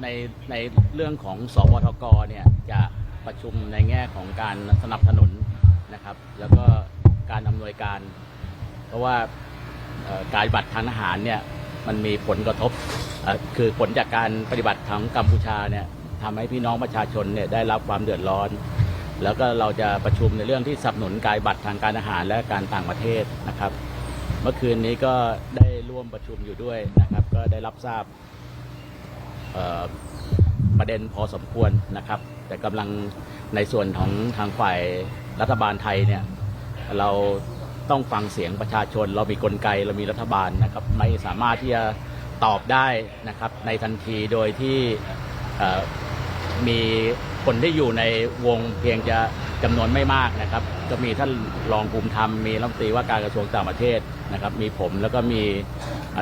ในในเรื่องของสบทกเนี่ยจะประชุมในแง่ของการสนับสนุนนะครับ แล้วก็การอำนวยการ เพราะว่าการปฏิบัติทางทหารเนี่ยมันมีผลกระทบคือผลจากการปฏิบัติทางกัมพูชาเนี่ยทำให้พี่น้องประชาชนเนี่ยได้รับความเดือดร้อน แล้วก็เราจะประชุมในเรื่องที่สนับสนุนการบัติทางการอาหารและการต่างประเทศนะครับ เมื่อคืนนี้ก็ได้ร่วมประชุมอยู่ด้วยนะครับ ก็ได้รับทราบ ประเด็นพอสมควรนะครับ แต่กำลังในส่วนของทางฝ่ายรัฐบาลไทยเนี่ยเราต้องฟังเสียงประชาชน เรามีกลไกเรามีรัฐบาลนะครับไม่สามารถที่จะตอบได้นะครับในทันทีโดยที่มีคนที่อยู่ในวงเพียงจะจำนวนไม่มากนะครับ ก็มีท่านรองภูมิธรรมมีรัฐมนตรีว่าการกระทรวงต่างประเทศนะครับ มีผมแล้วก็มี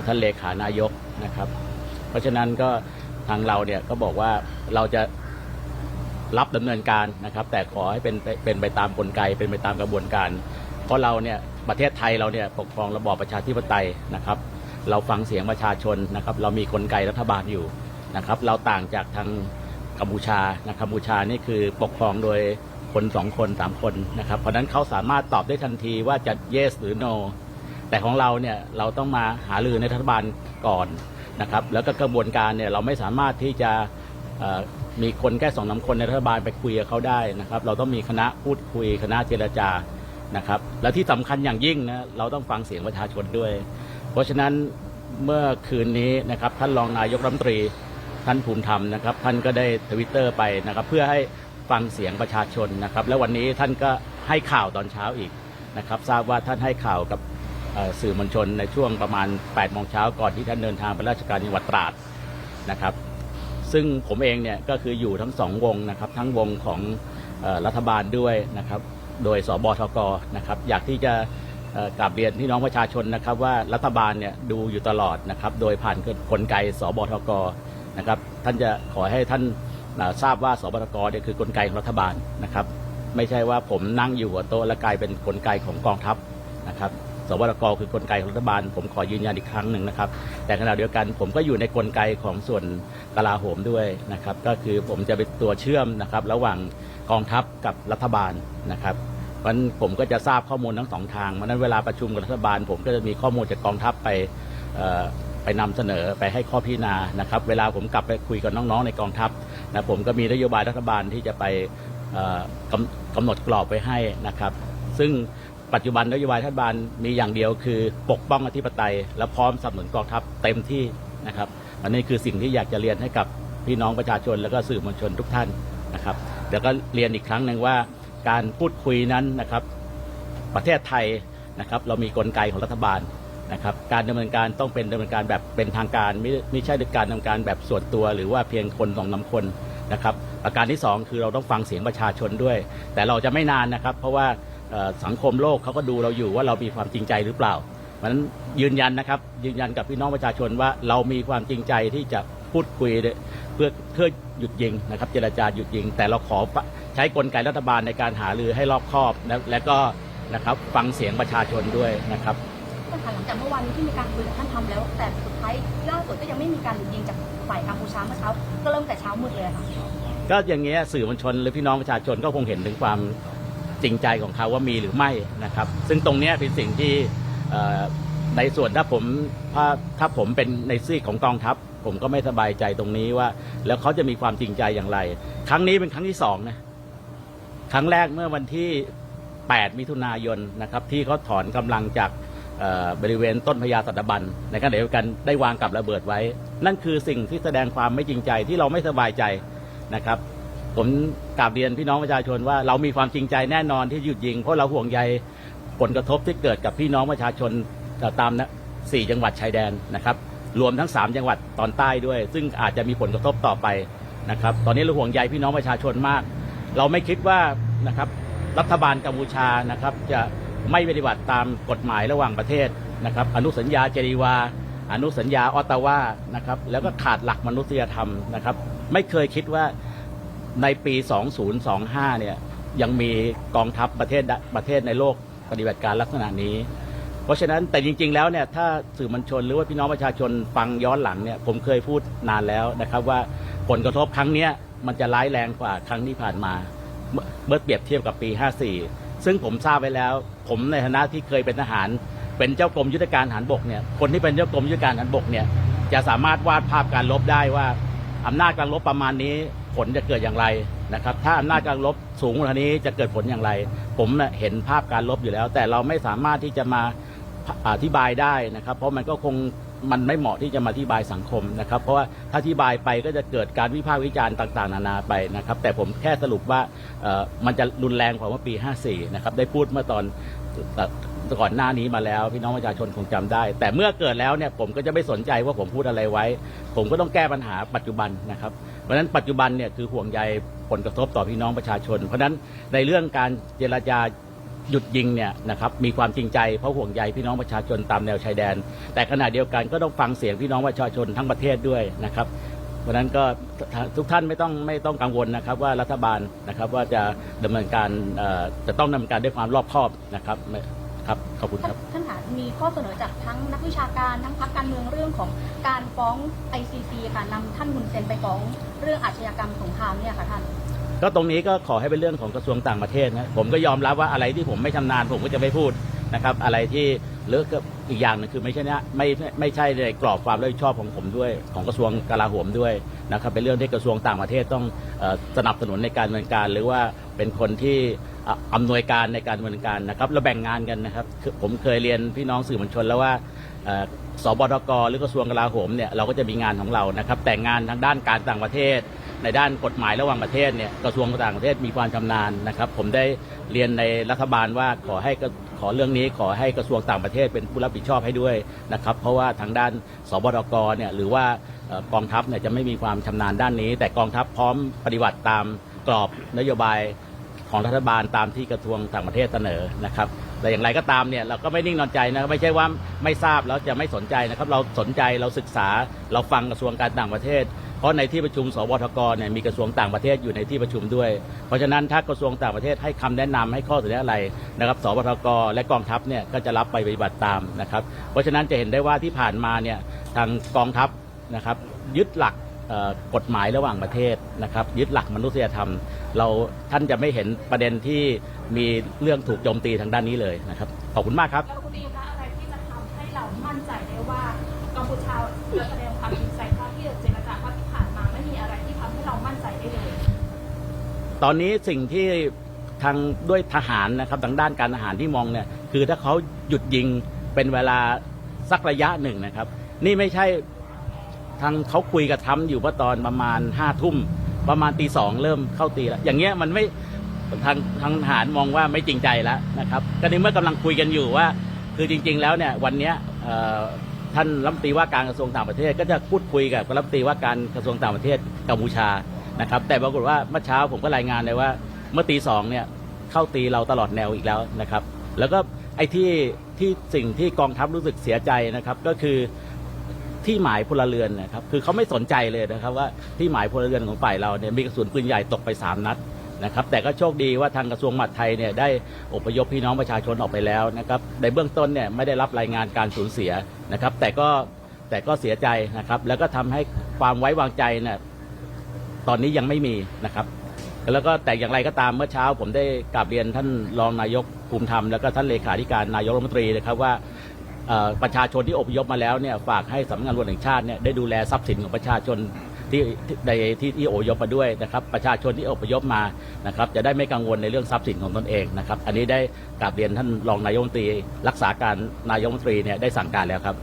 ท่านเลขานายกนะครับ เพราะฉะนั้นก็ ทางเราเนี่ยก็บอกว่าเราจะรับดำเนินการนะครับ แต่ขอให้เป็นไปเป็นไปตามกลไก เป็นไปตามกระบวนการ เพราะเราเนี่ยประเทศไทยเราเนี่ยปกครองระบอบประชาธิปไตยนะครับ เราฟังเสียงประชาชนนะครับ เรามีกลไกรัฐบาลอยู่นะครับ เราต่างจากทางกัมพูชานะกัมพูชานี่คือปกครองโดยคนสองคนสามคนนะครับ เพราะนั้นเขาสามารถตอบได้ทันทีว่าจะ yes หรือ no แต่ของเราเนี่ยเราต้องมาหารือในรัฐบาลก่อน นะครับแล้วก็กระบวนการเนี่ยเราไม่สามารถที่จะมีคนแค่สองสาคนในรัฐบาลไปคุยกับเขาได้นะครับเราต้องมีคณะพูดคุยคณะเจรจานะครับและที่สำคัญอย่างยิ่งนะเราต้องฟังเสียงประชาชนด้วย เพราะฉะนั้นเมื่อคืนนี้นะครับท่านรองนายกรัฐมนตรีท่านภูมิธรรมนะครับท่านก็ได้ทวิตเตอร์ไปนะครับเพื่อให้ฟังเสียงประชาชนนะครับแล้ววันนี้ท่านก็ให้ข่าวตอนเช้าอีกนะครับทราบว่าท่านให้ข่าวกับ สื่อมวลชนในช่วงประมาณ8โมงเช้าก่อนที่ท่านเดินทางไปราชการจังหวัดตราดนะครับ ซึ่งผมเองเนี่ยก็คืออยู่ทั้งสองวงนะครับทั้งวงของอรัฐบาลด้วยนะครับโดยสบทกนะครับอยากที่จะเอ่อกราบเรียนพี่น้องประชาชนนะครับ ว่ารัฐบาลเนี่ยดูอยู่ตลอดนะครับโดยผ่านกลไกสบทกนะครับท่านจะขอให้ท่านาทราบว่าสบทกเนี่ยคือกลไกของรัฐบาลนะครับ ไม่ใช่ว่าผมนั่งอยู่หัวโต๊ะและกลายเป็นกลไกของกองทัพนะครับ สวทกคือกลไกของรัฐบาล ผมขอยืนยันอีกครั้งหนึ่งนะครับ แต่ขณะเดียวกันผมก็อยู่ในกลไกของส่วนกลาโหมด้วยนะครับ ก็คือผมจะเป็นตัวเชื่อมนะครับระหว่างกองทัพกับรัฐบาลนะครับเพราะนั้นผมก็จะทราบข้อมูลทั้งสองทางเพราะนั้นเวลาประชุมกับรัฐบาล ผมก็จะมีข้อมูลจากกองทัพไปไปนำเสนอไปให้ข้อพิจารณานะครับ เวลาผมกลับไปคุยกับน้องๆในกองทัพนะผมก็มีนโยบายรัฐบาลที่จะไปกำกำหนดกรอบไว้ให้นะครับ ซึ่ง ปัจจุบันนโยบายรัฐบาลมีอย่างเดียวคือปกป้องอธิปไตย และพร้อมสนับสนุนกองทัพเต็มที่นะครับอันนี้คือสิ่งที่อยากจะเรียนให้กับพี่น้องประชาชนและก็สื่อมวลชนทุกท่านนะครับเดี๋ยวก็เรียนอีกครั้งหนึ่งว่าการพูดคุยนั้นนะครับ ประเทศไทยนะครับเรามีกลไกของรัฐบาลนะครับการดำเนินการต้องเป็นดำเนินการแบบเป็นทางการไม่ไม่ใช่การดำเนินการแบบส่วนตัว หรือว่าเพียงคนสองนำคนนะครับประการที่สองคือเราต้องฟังเสียงประชาชนด้วย แต่เราจะไม่นานนะครับ เพราะว่า สังคมโลกเขาก็ดูเราอยู่ว่าเรามีความจริงใจหรือเปล่าเพราะฉะนั้นยืนยันนะครับ ยืนยันกับพี่น้องประชาชนว่าเรามีความจริงใจที่จะพูดคุยเพื่อเพื่อหยุดยิงนะครับ เจรจาหยุดยิง แต่เราขอใช้กลไกรัฐบาลในการหารือให้รอบคอบและและก็นะครับฟังเสียงประชาชนด้วยนะครับท่านคะหลังจากเมื่อวานนี้ที่มีการคุยกับท่านทำแล้ว แต่สุดท้ายล่าสุดก็ยังไม่มีการหยุดยิงจากฝ่ายกัมพูชาเมื่อเช้า ก็เริ่มแต่เช้ามืดเลยอะค่ะก็อย่างเงี้ยสื่อมวลชนหรือพี่น้องประชาชนก็คงเห็นถึงความ จริงใจของเขาว่ามีหรือไม่นะครับ ซึ่งตรงนี้เป็นสิ่งที่ในส่วนถ้าผมถ้าถ้าผมเป็นในซีกของกองทัพ ผมก็ไม่สบายใจตรงนี้ว่า แล้วเขาจะมีความจริงใจอย่างไร ครั้งนี้เป็นครั้งที่สองนะครั้งแรกเมื่อวันที่ 8 มิถุนายนนะครับ ที่เขาถอนกำลังจากบริเวณต้นพญาสัตบันในขณะเดียวกันได้วางกับระเบิดไว้ นั่นคือสิ่งที่แสดงความไม่จริงใจที่เราไม่สบายใจนะครับ ผม กราบเรียนพี่น้องประชาชนว่าเรามีความจริงใจแน่นอนที่หยุดยิง เพราะเราห่วงใยผลกระทบที่เกิดกับพี่น้องประชาชนตามนะสี่จังหวัดชายแดนนะครับ รวมทั้ง 3 จังหวัดตอนใต้ด้วย ซึ่งอาจจะมีผลกระทบต่อไปนะครับ ตอนนี้เราห่วงใยพี่น้องประชาชนมาก เราไม่คิดว่านะครับรัฐบาลกัมพูชานะครับจะไม่ปฏิบัติตามกฎหมายระหว่างประเทศนะครับ อนุสัญญาเจนีวา อนุสัญญาออตตาวานะครับ แล้วก็ขาดหลักมนุษยธรรมนะครับ ไม่เคยคิดว่า ในปี 2025 เนี่ยยังมีกองทัพประเทศใดประเทศในโลกปฏิบัติการลักษณะนี้ เพราะฉะนั้นแต่จริง ๆ แล้วเนี่ยถ้าสื่อมวลชนหรือว่าพี่น้องประชาชนฟังย้อนหลังเนี่ยผมเคยพูดนานแล้วนะครับว่าผลกระทบครั้งนี้มันจะร้ายแรงกว่าครั้งที่ผ่านมา เมื่อเมื่อเปรียบเทียบกับปี 54 ซึ่งผมทราบไว้แล้ว ผมในฐานะที่เคยเป็นทหาร เป็นเจ้ากรมยุทธการทหารบกเนี่ยคนที่เป็นเจ้ากรมยุทธการทหารบกเนี่ยจะสามารถวาดภาพการลบได้ว่าอำนาจการลบประมาณนี้ ผลจะเกิดอย่างไรนะครับ ถ้าอำนาจการลบสูงกว่านี้จะเกิดผลอย่างไร ผมเห็นภาพการลบอยู่แล้ว แต่เราไม่สามารถที่จะมาอธิบายได้นะครับ เพราะมันก็คงมันไม่เหมาะที่จะมาอธิบายสังคมนะครับ เพราะว่าถ้าอธิบายไปก็จะเกิดการวิพากษ์วิจารณ์ต่าง ๆ นานาไปนะครับ แต่ผมแค่สรุปว่ามันจะรุนแรงกว่าเมื่อปี 54 นะครับ ได้พูดเมื่อตอนก่อนหน้านี้มาแล้ว พี่น้องประชาชนคงจำได้ แต่เมื่อเกิดแล้วเนี่ยผมก็จะไม่สนใจว่าผมพูดอะไรไว้ ผมก็ต้องแก้ปัญหาปัจจุบันนะครับ ราะฉะนั้นปัจจุบันเนี่ยคือห่วงใยผลกระทบต่อพี่น้องประชาชน เพราะฉะนั้นในเรื่องการเจรจาหยุดยิงเนี่ยนะครับมีความจริงใจเพราะห่วงใยพี่น้องประชาชนตามแนวชายแดน แต่ขณะเดียวกันก็ต้องฟังเสียงพี่น้องประชาชนทั้งประเทศด้วยนะครับเพราะนั้นก็ทุกท่านไม่ต้องไม่ต้องกังวลนะครับ ว่ารัฐบาลนะครับว่าจะดำเนินการจะต้องดำเนินการด้วยความรอบคอบนะครับ ครับขอบคุณครับ ท่านค่ะมีข้อเสนอจากทั้งนักวิชาการทั้งพรรคการเมืองเรื่องของการฟ้อง ICC ค่ะนำท่านฮุนเซนไปฟ้องเรื่องอาชญากรรมสงครามเนี่ยค่ะท่าน ก็ตรงนี้ก็ขอให้เป็นเรื่องของกระทรวงต่างประเทศนะผมก็ยอมรับว่าอะไรที่ผมไม่ชำนาญผมก็จะไม่พูดนะครับ อะไรที่หรือก็อีกอย่างหนึงคือไม่ใช่นะไม่ไม่ไม่ใช่ในกรอบความรับผิดชอบของผมด้วย ของกระทรวงกลาโหมด้วยนะครับเป็นเรื่องที่กระทรวงต่างประเทศต้องเอ่อสนับสนุนในการดำเนินการ หรือว่าเป็นคนที่ อำนวยการในการดำเนินการนะครับเราแบ่งงานกันนะครับคือผมเคยเรียนพี่น้องสื่อมวลชนแล้วว่าเอ่อสบทกหรือกระทรวงกลาโหมเนี่ยเราก็จะมีงานของเรานะครับ แต่งานทางด้านการต่างประเทศ ในด้านกฎหมายระหว่างประเทศเนี่ยกระทรวงต่างประเทศมีความชำนาญนะครับ ผมได้เรียนในรัฐบาลว่าขอให้กระขอเรื่องนี้ขอให้กระทรวงต่างประเทศเป็นผู้รับผิดชอบให้ด้วยนะครับ เพราะว่าทางด้านสบทกเนี่ยหรือว่าเอ่อกองทัพเนี่ยจะไม่มีความชำนาญด้านนี้ แต่กองทัพพร้อมปฏิบัติตามกรอบนโยบาย ของรัฐบาลตามที่กระทรวงต่างประเทศเสนอนะครับ แต่อย่างไรก็ตามเนี่ยเราก็ไม่นิ่งนอนใจนะไม่ใช่ว่าไม่ทราบแล้วจะไม่สนใจนะครับ เราสนใจเราศึกษาเราฟังกระทรวงการต่างประเทศ เพราะในที่ประชุมสวทกเนี่ยมีกระทรวงต่างประเทศอยู่ในที่ประชุมด้วย เพราะฉะนั้นถ้ากระทรวงต่างประเทศให้คำแนะนำให้ข้อเสนออะไรนะครับ สวทกและกองทัพเนี่ยก็จะรับไปปฏิบัติตามนะครับ เพราะฉะนั้นจะเห็นได้ว่าที่ผ่านมาเนี่ยทางกองทัพนะครับยึดหลัก กฎหมายระหว่างประเทศนะครับ ยึดหลักมนุษยธรรม เราท่านจะไม่เห็นประเด็นที่มีเรื่องถูกโจมตีทางด้านนี้เลยนะครับ ขอบคุณมากครับ แล้วคุณตีคะอะไรที่จะทำให้เรามั่นใจได้ว่ากัมพูชาจะแสดงความจริงใจเท่าที่จะเจรจาเพราะที่ผ่านมาไม่มีอะไรที่ทำให้เรามั่นใจได้เลย ตอนนี้สิ่งที่ทางด้วยทหารนะครับทางด้านการทหารที่มองเนี่ยคือถ้าเขาหยุดยิงเป็นเวลาสักระยะหนึ่งนะครับ นี่ไม่ใช่ ทางเขาคุยกับทรัมอยู่เมื่อตอนประมาณห้าทุ่มประมาณตีสองเริ่มเข้าตีแล้วอย่างเงี้ยมันไม่ทางทางทหารมองว่าไม่จริงใจแล้วนะครับก็ในเมื่อกำลังคุยกันอยู่ว่า คือจริง ๆ แล้วเนี่ยวันเนี้ยท่านรัฐมนตรีว่าการกระทรวงต่างประเทศ ก็จะพูดคุยกับรัฐมนตรีว่าการกระทรวงต่างประเทศกัมพูชานะครับ แต่ปรากฏว่าเมื่อเช้าผมก็รายงานเลยว่าเมื่อตีสองเนี่ยเข้าตีเราตลอดแนวอีกแล้วนะครับ แล้วก็ไอ้ที่ที่สิ่งที่กองทัพรู้สึกเสียใจนะครับก็คือ ที่หมายพลเรือนนะครับคือเขาไม่สนใจเลยนะครับว่าที่หมายพลเรือนของฝ่ายเราเนี่ยมีกระสุนปืนใหญ่ตกไปสามนัดนะครับแต่ก็โชคดีว่าทางกระทรวงมหาดไทยเนี่ยได้อพยพพี่น้องประชาชนออกไปแล้วนะครับในเบื้องต้นเนี่ยไม่ได้รับรายงานการสูญเสียนะครับแต่ก็แต่ก็เสียใจนะครับแล้วก็ทำให้ความไว้วางใจเนี่ยตอนนี้ยังไม่มีนะครับ แล้วก็แต่อย่างไรก็ตามเมื่อเช้า ผมได้กราบเรียนท่านรองนายกภูมิธรรมแล้วก็ท่านเลขาธิการนายกรัฐมนตรีนะครับว่า ประชาชนที่อพยพมาแล้วเนี่ยฝากให้สำนักงานตำรวจแห่งชาติเนี่ยได้ดูแลทรัพย์สินของประชาชนที่ที่ในที่ที่อพยพมาด้วยนะครับประชาชนที่อพยพมานะครับจะได้ไม่กังวลในเรื่องทรัพย์สินของตนเองนะครับอันนี้ได้กราบเรียนท่านรองนายกรัฐมนตรี รักษาการนายกรัฐมนตรีเนี่ยได้สั่งการแล้วครับ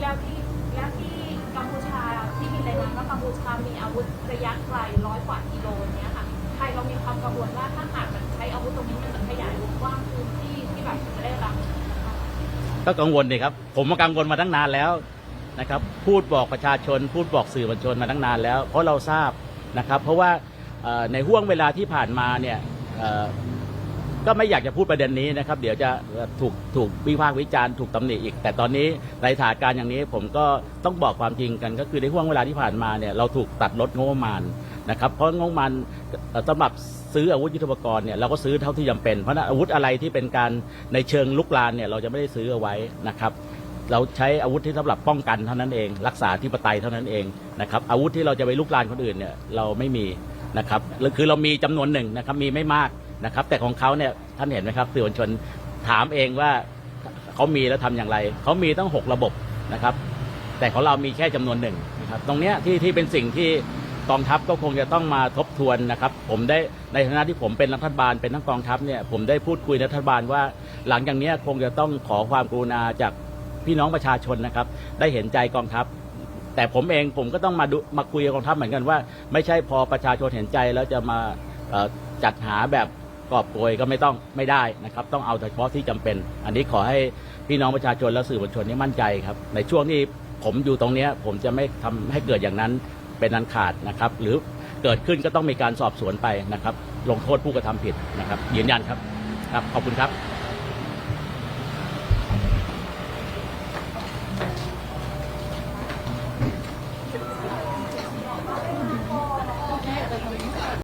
แล้วที่แล้วที่กัมพูชาที่มีรายงานว่ากัมพูชามีอาวุธระยะไกลร้อยกว่ากิโลเนี้ยค่ะไทยเรามีความกังวลว่าถ้าหาก ก็กังวลดีครับ ผมมากังวลมาตั้งนานแล้วนะครับ พูดบอกประชาชน พูดบอกสื่อมวลชนมาตั้งนานแล้ว เพราะเราทราบนะครับ เพราะว่าในห่วงเวลาที่ผ่านมาเนี่ยก็ไม่อยากจะพูดประเด็นนี้นะครับ เดี๋ยวจะถูกถูกวิพากษ์วิจารณ์ถูกตำหนิอีก แต่ตอนนี้ในสถานการณ์อย่างนี้ผมก็ต้องบอกความจริงกัน ก็คือในห่วงเวลาที่ผ่านมาเนี่ยเราถูกตัดลดงบประมาณนะครับ เพราะงบประมาณสำหรับ ซื้ออาวุธยุทโธปกรณ์เนี่ยเราก็ซื้อเท่าที่จำเป็น เพราะอาวุธอะไรที่เป็นการในเชิงลุกลานเนี่ยเราจะไม่ได้ซื้อเอาไว้นะครับ เราใช้อาวุธที่สำหรับป้องกันเท่านั้นเอง รักษาที่ปไตยเท่านั้นเองนะครับอาวุธที่เราจะไปลุกลานคนอื่นเนี่ยเราไม่มีนะครับคือเรามีจำนวนหนึ่งนะครับมีไม่มากนะครับ แต่ของเขาเนี่ยท่านเห็นไหมครับสื่อมวลชนถามเองว่าเขามีแล้วทำอย่างไรเขามีตั้งหกระบบนะครับ แต่ของเรามีแค่จำนวนหนึ่งนะครับ ตรงเนี้ยที่ที่เป็นสิ่งที่ กองทัพก็คงจะต้องมาทบทวนนะครับ ผมได้ในฐานะที่ผมเป็นรัฐบาลเป็นทั้งกองทัพเนี่ยผมได้พูดคุยรัฐบาลว่า หลังจากนี้คงจะต้องขอความกรุณาจากพี่น้องประชาชนนะครับ ได้เห็นใจกองทัพ แต่ผมเองผมก็ต้องมาดูมาคุยกับกองทัพเหมือนกันว่า ไม่ใช่พอประชาชนเห็นใจแล้วจะมาจัดหาแบบกอบโกยก็ไม่ต้องไม่ได้นะครับ ต้องเอาเฉพาะที่จำเป็น อันนี้ขอให้พี่น้องประชาชนและสื่อมวลชนนี่มั่นใจครับ ในช่วงที่ผมอยู่ตรงนี้ผมจะไม่ทำให้เกิดอย่างนั้น เป็นอันขาดนะครับ หรือเกิดขึ้นก็ต้องมีการสอบสวนไปนะครับ ลงโทษผู้กระทำผิดนะครับยืนยันครับครับขอบคุณครับ